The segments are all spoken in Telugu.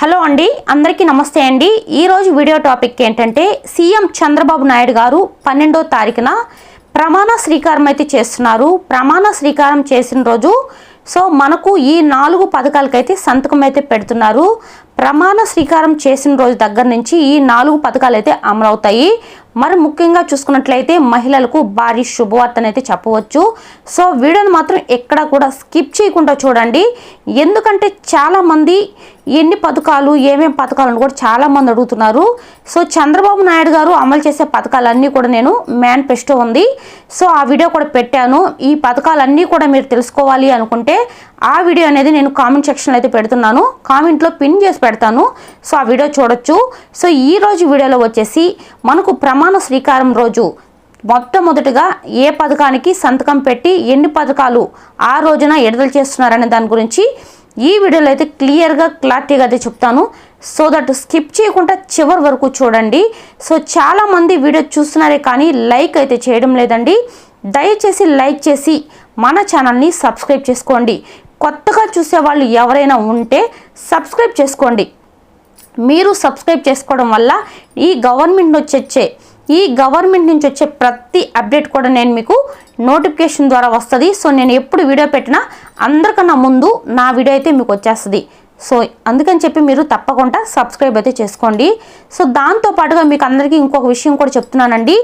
హలో అండి అందరికీ నమస్తే అండి. ఈరోజు వీడియో టాపిక్ ఏంటంటే సీఎం చంద్రబాబు నాయుడు గారు పన్నెండో తారీఖున ప్రమాణ స్వీకారం అయితే చేస్తున్నారు. ప్రమాణ స్వీకారం చేసిన రోజు సో మనకు ఈ నాలుగు పథకాలకైతే సంతకం అయితే పెడుతున్నారు. ప్రమాణ స్వీకారం చేసిన రోజు దగ్గర నుంచి ఈ నాలుగు పథకాలు అయితే అమలవుతాయి. మరి ముఖ్యంగా చూసుకున్నట్లయితే మహిళలకు భారీ శుభవార్తనైతే చెప్పవచ్చు. సో వీడియోని మాత్రం ఎక్కడ కూడా స్కిప్ చేయకుండా చూడండి. ఎందుకంటే చాలామంది ఎన్ని పథకాలు ఏమేం పథకాలను కూడా చాలామంది అడుగుతున్నారు. సో చంద్రబాబు నాయుడు గారు అమలు చేసే పథకాలన్నీ కూడా నేను మేనిఫెస్టో ఉంది. సో ఆ వీడియో కూడా పెట్టాను. ఈ పథకాలన్నీ కూడా మీరు తెలుసుకోవాలి అనుకుంటే ఆ వీడియో అనేది నేను కామెంట్ సెక్షన్లో అయితే పెడుతున్నాను. కామెంట్లో పిన్ చేసి పెడతాను. సో ఆ వీడియో చూడొచ్చు. సో ఈ రోజు వీడియోలో వచ్చేసి మనకు ప్రమాణ స్వీకారం రోజు. మొట్టమొదటిగా ఏ పథకానికి సంతకం పెట్టి ఎన్ని పథకాలు ఆ రోజున విడుదల చేస్తున్నారనే దాని గురించి ఈ వీడియోలో అయితే క్లియర్గా క్లారిటీగా అయితే చెప్తాను. సో దట్ స్కిప్ చేయకుండా చివరి వరకు చూడండి. సో చాలామంది వీడియో చూస్తున్నారే కానీ లైక్ అయితే చేయడం లేదండి. దయచేసి లైక్ చేసి మన ఛానల్ని సబ్స్క్రైబ్ చేసుకోండి. కొత్తగా చూసే వాళ్ళు ఎవరైనా ఉంటే సబ్స్క్రైబ్ చేసుకోండి. మీరు సబ్స్క్రైబ్ చేసుకోవడం వల్ల ఈ గవర్నమెంట్ నుంచి వచ్చే ఈ గవర్నమెంట్ నుంచి వచ్చే ప్రతి అప్డేట్ కూడా నేను మీకు నోటిఫికేషన్ ద్వారా వస్తుంది. సో నేను ఎప్పుడు వీడియో పెట్టినా అందరికన్నా ముందు నా వీడియో అయితే మీకు వచ్చేస్తుంది. సో అందుకని చెప్పి మీరు తప్పకుండా సబ్స్క్రైబ్ అయితే చేసుకోండి. సో దాంతో పాటుగా మీకు అందరికీ ఇంకొక విషయం కూడా చెప్తున్నానండి.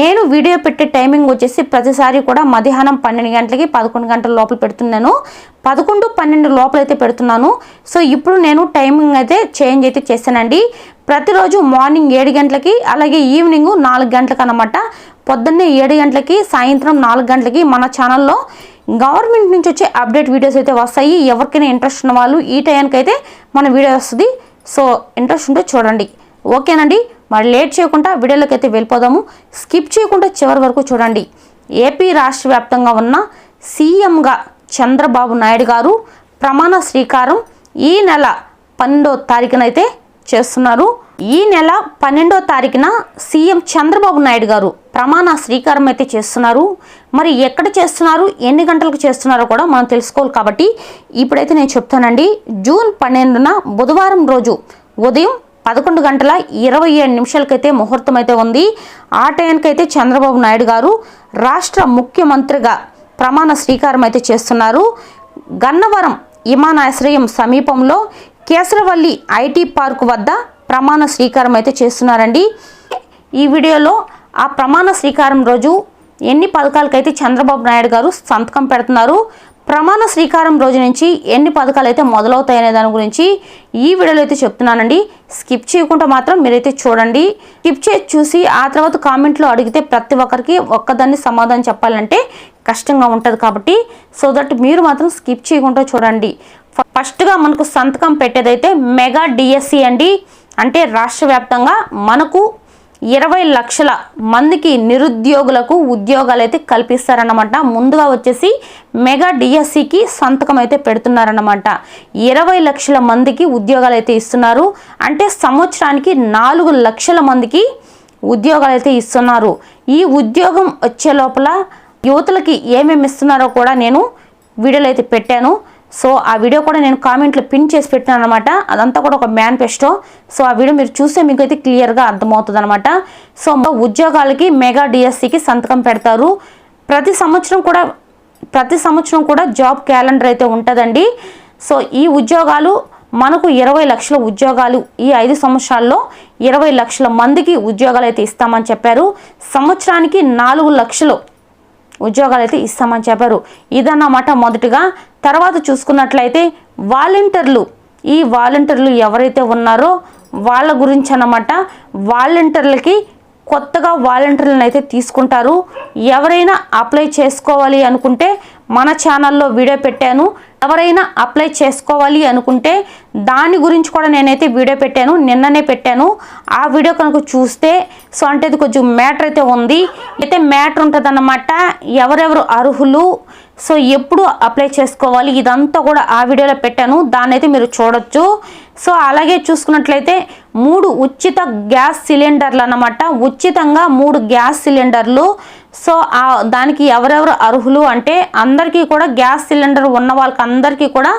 నేను వీడియో పెట్టే టైమింగ్ వచ్చేసి ప్రతిసారి కూడా మధ్యాహ్నం పన్నెండు గంటలకి పదకొండు గంటల లోపల పెడుతున్నాను. పదకొండు పన్నెండు లోపల అయితే పెడుతున్నాను. సో ఇప్పుడు నేను టైమింగ్ అయితే చేంజ్ అయితే చేశానండి. ప్రతిరోజు మార్నింగ్ ఏడు గంటలకి అలాగే ఈవినింగ్ నాలుగు గంటలకు అనమాట పొద్దున్నే ఏడు గంటలకి సాయంత్రం నాలుగు గంటలకి మన ఛానల్లో గవర్నమెంట్ నుంచి వచ్చే అప్డేట్ వీడియోస్ అయితే వస్తాయి. ఎవరికైనా ఇంట్రెస్ట్ ఉన్న వాళ్ళు ఈ టైంకి అయితే మన వీడియో వస్తుంది. సో ఇంట్రెస్ట్ ఉంటే చూడండి. ఓకేనండి? మరి లేట్ చేయకుండా వీడియోలోకి అయితే వెళ్ళిపోదాము. స్కిప్ చేయకుండా చివరి వరకు చూడండి. ఏపీ రాష్ట్ర వ్యాప్తంగా ఉన్న సీఎంగా చంద్రబాబు నాయుడు గారు ప్రమాణ శ్రీకారం ఈ నెల పన్నెండో తారీఖునైతే చేస్తున్నారు. ఈ నెల పన్నెండో తారీఖున సీఎం చంద్రబాబు నాయుడు గారు ప్రమాణ స్వీకారం అయితే చేస్తున్నారు. మరి ఎక్కడ చేస్తున్నారు? ఎన్ని గంటలకు చేస్తున్నారో కూడా మనం తెలుసుకోవాలి కాబట్టి ఇప్పుడైతే నేను చెప్తానండి. జూన్ పన్నెండున బుధవారం రోజు ఉదయం పదకొండు గంటల ఇరవై ఏడు నిమిషాలకైతే ముహూర్తం అయితే ఉంది. ఆ టైంకైతే చంద్రబాబు నాయుడు గారు రాష్ట్ర ముఖ్యమంత్రిగా ప్రమాణ స్వీకారం అయితే చేస్తున్నారు. గన్నవరం విమానాశ్రయం సమీపంలో కేసరవల్లి ఐటీ పార్క్ వద్ద ప్రమాణ స్వీకారం అయితే చేస్తున్నారండి. ఈ వీడియోలో ఆ ప్రమాణ స్వీకారం రోజు ఎన్ని పథకాలకైతే చంద్రబాబు నాయుడు గారు సంతకం పెడుతున్నారు ప్రమాణ శ్రీకారం రోజు నుంచి ఎన్ని పథకాలు అయితే మొదలవుతాయనే దాని గురించి ఈ వీడియోలో అయితే చెప్తున్నానండి. స్కిప్ చేయకుండా మాత్రం మీరైతే చూడండి. స్కిప్ చేసి చూసి ఆ తర్వాత కామెంట్లో అడిగితే ప్రతి ఒక్కరికి ఒక్కదాన్ని సమాధానం చెప్పాలంటే కష్టంగా ఉంటుంది కాబట్టి సో దట్ మీరు మాత్రం స్కిప్ చేయకుండా చూడండి. ఫస్ట్గా మనకు సంతకం పెట్టేదైతే మెగా డిఎస్సి అండి. అంటే రాష్ట్ర వ్యాప్తంగా మనకు ఇరవై లక్షల మందికి నిరుద్యోగులకు ఉద్యోగాలు అయితే కల్పిస్తారన్నమాట. ముందుగా వచ్చేసి మెగా డిఎస్సికి సంతకం అయితే పెడుతున్నారన్నమాట. ఇరవై లక్షల మందికి ఉద్యోగాలు అయితే ఇస్తున్నారు. అంటే సంవత్సరానికి నాలుగు లక్షల మందికి ఉద్యోగాలు అయితే ఇస్తున్నారు. ఈ ఉద్యోగం వచ్చే లోపల యువతులకి ఏమేమి ఇస్తున్నారో కూడా నేను వీడియోలో అయితే పెట్టాను. సో ఆ వీడియో కూడా నేను కామెంట్లో పిన్ చేసి పెట్టినాను అనమాట అదంతా కూడా ఒక మేనిఫెస్టో సో ఆ వీడియో మీరు చూస్తే మీకు అయితే క్లియర్గా అర్థమవుతుంది అనమాట సో ఉద్యోగాలకి మెగా డిఎస్సికి సంతకం పెడతారు. ప్రతి సంవత్సరం కూడా ప్రతి సంవత్సరం కూడా జాబ్ క్యాలెండర్ అయితే ఉంటుందండి. సో ఈ ఉద్యోగాలు మనకు ఇరవై లక్షల ఉద్యోగాలు ఈ ఐదు సంవత్సరాల్లో ఇరవై లక్షల మందికి ఉద్యోగాలు అయితే ఇస్తామని చెప్పారు. సంవత్సరానికి నాలుగు లక్షలు ఉద్యోగాలు అయితే ఇస్తామని చెప్పారు. ఇదన్నమాట మొదటిగా తర్వాత చూసుకున్నట్లయితే వాలంటీర్లు ఈ వాలంటీర్లు ఎవరైతే ఉన్నారో వాళ్ళ గురించి అన్నమాట వాలంటీర్లకి కొత్తగా వాలంటీర్లను అయితే తీసుకుంటారు. ఎవరైనా అప్లై చేసుకోవాలి అనుకుంటే మన ఛానల్లో వీడియో పెట్టాను. ఎవరైనా అప్లై చేసుకోవాలి అనుకుంటే దాని గురించి కూడా నేనైతే వీడియో పెట్టాను. నిన్ననే పెట్టాను. ఆ వీడియో కనుక చూస్తే సో అంటే ఇది కొంచెం మ్యాటర్ అయితే ఉంది. అయితే మ్యాటర్ ఉంటుంది ఎవరెవరు అర్హులు? సో ఎప్పుడు అప్లై చేసుకోవాలి? ఇదంతా కూడా ఆ వీడియోలో పెట్టాను. దాన్ని అయితే మీరు చూడొచ్చు. సో అలాగే చూసుకున్నట్లయితే మూడు ఉచిత గ్యాస్ సిలిండర్లు అన్నమాట. ఉచితంగా మూడు గ్యాస్ సిలిండర్లు సో ఆ దానికి ఎవరెవరు అర్హులు అంటే అందరికీ కూడా గ్యాస్ సిలిండర్ ఉన్న వాళ్ళకి అందరికీ కూడా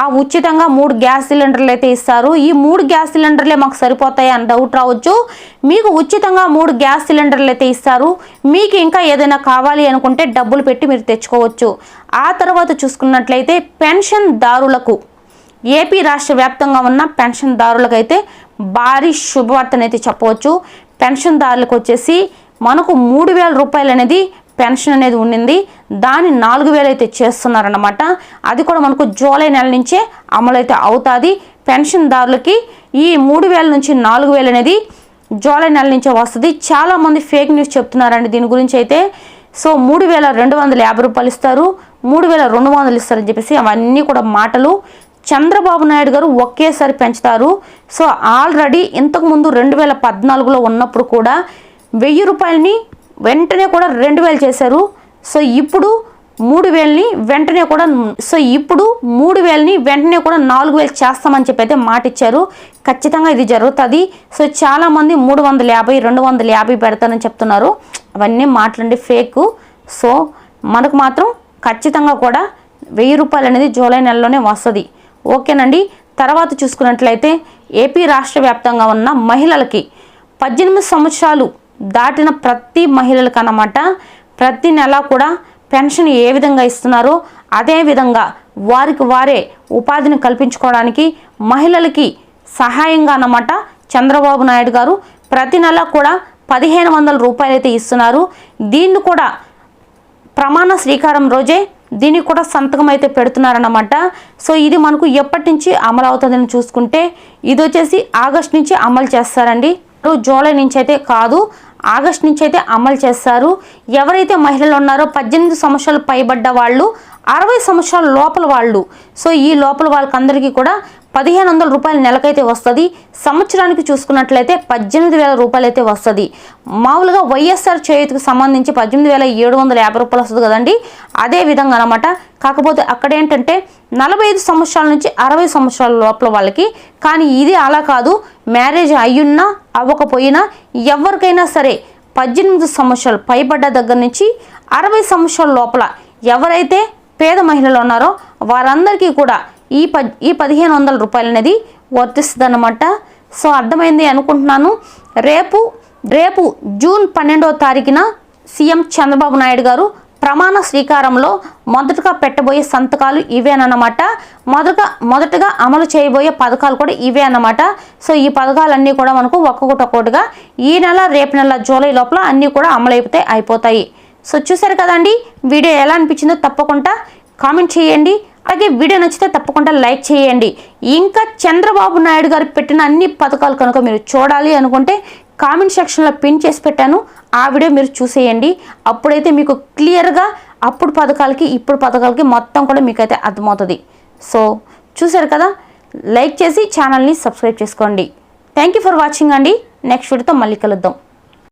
ఆ ఉచితంగా మూడు గ్యాస్ సిలిండర్లు అయితే ఇస్తారు. ఈ మూడు గ్యాస్ సిలిండర్లే మాకు సరిపోతాయి అని డౌట్ రావచ్చు. మీకు ఉచితంగా మూడు గ్యాస్ సిలిండర్లు అయితే ఇస్తారు. మీకు ఇంకా ఏదైనా కావాలి అనుకుంటే డబ్బులు పెట్టి మీరు తెచ్చుకోవచ్చు. ఆ తర్వాత చూసుకున్నట్లయితే పెన్షన్ దారులకు ఏపీ రాష్ట్ర వ్యాప్తంగా ఉన్న పెన్షన్దారులకైతే భారీ శుభవార్తనైతే చెప్పవచ్చు. పెన్షన్దారులకు వచ్చేసి మనకు మూడు వేల రూపాయలు అనేది పెన్షన్ అనేది ఉండింది. దాన్ని నాలుగు వేలు అయితే చేస్తున్నారన్నమాట. అది కూడా మనకు జూలై నెల నుంచే అమలైతే అవుతుంది. పెన్షన్దారులకి ఈ మూడు వేల నుంచి నాలుగు వేలు అనేది జూలై నెల నుంచే వస్తుంది. చాలామంది ఫేక్ న్యూస్ చెప్తున్నారండి దీని గురించి అయితే. సో మూడు వేల రెండు వందల యాభై రూపాయలు ఇస్తారు. మూడు వేల రెండు వందలు ఇస్తారని చెప్పేసి అవన్నీ కూడా మాటలు. చంద్రబాబు నాయుడు గారు ఒకేసారి పెంచుతారు. సో ఆల్రెడీ ఇంతకుముందు రెండు వేల పద్నాలుగులో ఉన్నప్పుడు కూడా వెయ్యి రూపాయలని వెంటనే కూడా రెండు వేలు చేశారు. సో ఇప్పుడు మూడు వేలని వెంటనే కూడా సో ఇప్పుడు మూడు వేలని వెంటనే కూడా నాలుగు వేలు చేస్తామని చెప్పి అయితే మాట ఇచ్చారు ఖచ్చితంగా ఇది జరుగుతుంది. సో చాలామంది మూడు వందల యాభై రెండు వందల యాభై పెడతానని చెప్తున్నారు. అవన్నీ మాట్లాడి ఫేక్. సో మనకు మాత్రం ఖచ్చితంగా కూడా వెయ్యి రూపాయలు అనేది జూలై నెలలోనే వస్తుంది. ఓకేనండి? తర్వాత చూసుకున్నట్లయితే ఏపీ రాష్ట్ర వ్యాప్తంగా ఉన్న మహిళలకి పద్దెనిమిది సంవత్సరాలు దాటిన ప్రతి మహిళలకు అన్నమాట ప్రతి నెల కూడా పెన్షన్ ఏ విధంగా ఇస్తున్నారో? అదే విధంగా వారికి వారే ఉపాధిని కల్పించుకోవడానికి మహిళలకి సహాయంగా అన్నమాట చంద్రబాబు నాయుడు గారు ప్రతి నెల కూడా పదిహేను వందల రూపాయలు అయితే ఇస్తున్నారు. దీన్ని కూడా ప్రమాణ శ్రీకారం రోజే దీనికి కూడా సంతకం అయితే పెడుతున్నారన్నమాట. సో ఇది మనకు ఎప్పటి నుంచి అమలు అవుతుందని చూసుకుంటే ఇది వచ్చేసి ఆగస్ట్ నుంచి అమలు చేస్తారండి. జూలై నుంచి అయితే కాదు ఆగస్ట్ నుంచి అయితే అమలు చేస్తారు. ఎవరైతే మహిళలు ఉన్నారో పద్దెనిమిది సంవత్సరాలు పైబడ్డ వాళ్ళు అరవై సంవత్సరాల లోపల వాళ్ళు. సో ఈ లోపల వాళ్ళకందరికీ కూడా పదిహేను వందల రూపాయలు నెలకైతే వస్తుంది. సంవత్సరానికి చూసుకున్నట్లయితే పద్దెనిమిది వేల రూపాయలు అయితే వస్తుంది. మామూలుగా వైఎస్ఆర్ చేయుతకు సంబంధించి పద్దెనిమిది వేల ఏడు వందల యాభై రూపాయలు వస్తుంది కదండి. అదే విధంగా అనమాట కాకపోతే అక్కడ ఏంటంటే నలభై ఐదు సంవత్సరాల నుంచి అరవై సంవత్సరాల లోపల వాళ్ళకి కానీ ఇది అలా కాదు. మ్యారేజ్ అయ్యున్నా అవ్వకపోయినా ఎవరికైనా సరే పద్దెనిమిది సంవత్సరాలు పైబడ్డ దగ్గర నుంచి అరవై సంవత్సరాల లోపల ఎవరైతే పేద మహిళలు ఉన్నారో వారందరికీ కూడా ఈ ప ఈ పదిహేను వందల రూపాయలు అనేది వర్తిస్తుంది అనమాట సో అర్థమైంది అనుకుంటున్నాను. రేపు రేపు జూన్ పన్నెండవ తారీఖున సీఎం చంద్రబాబు నాయుడు గారు ప్రమాణ స్వీకారంలో మొదటగా పెట్టబోయే సంతకాలు ఇవే అన్నమాట మొదటగా మొదటగా అమలు చేయబోయే పథకాలు కూడా ఇవే అన్నమాట. సో ఈ పథకాలన్నీ కూడా మనకు ఒక్కొక్కటి ఒక్కొక్కటిగా ఈ నెల రేపు నెల జూలై లోపల అన్నీ కూడా అమలైపోతే అయిపోతాయి. సో చూసారు కదండి? వీడియో ఎలా అనిపించిందో తప్పకుండా కామెంట్ చేయండి. అలాగే వీడియో నచ్చితే తప్పకుండా లైక్ చేయండి. ఇంకా చంద్రబాబు నాయుడు గారు పెట్టిన అన్ని పథకాలు కనుక మీరు చూడాలి అనుకుంటే కామెంట్ సెక్షన్లో పిన్ చేసి పెట్టాను. ఆ వీడియో మీరు చూసేయండి. అప్పుడైతే మీకు క్లియర్గా అప్పుడు పథకాలకి ఇప్పుడు పథకాలకి మొత్తం కూడా మీకైతే అర్థమవుతుంది. సో చూసారు కదా? లైక్ చేసి ఛానల్ని సబ్స్క్రైబ్ చేసుకోండి. థ్యాంక్ యూ ఫర్ వాచింగ్ అండి. నెక్స్ట్ వీడియోతో మళ్ళీ కలుద్దాం.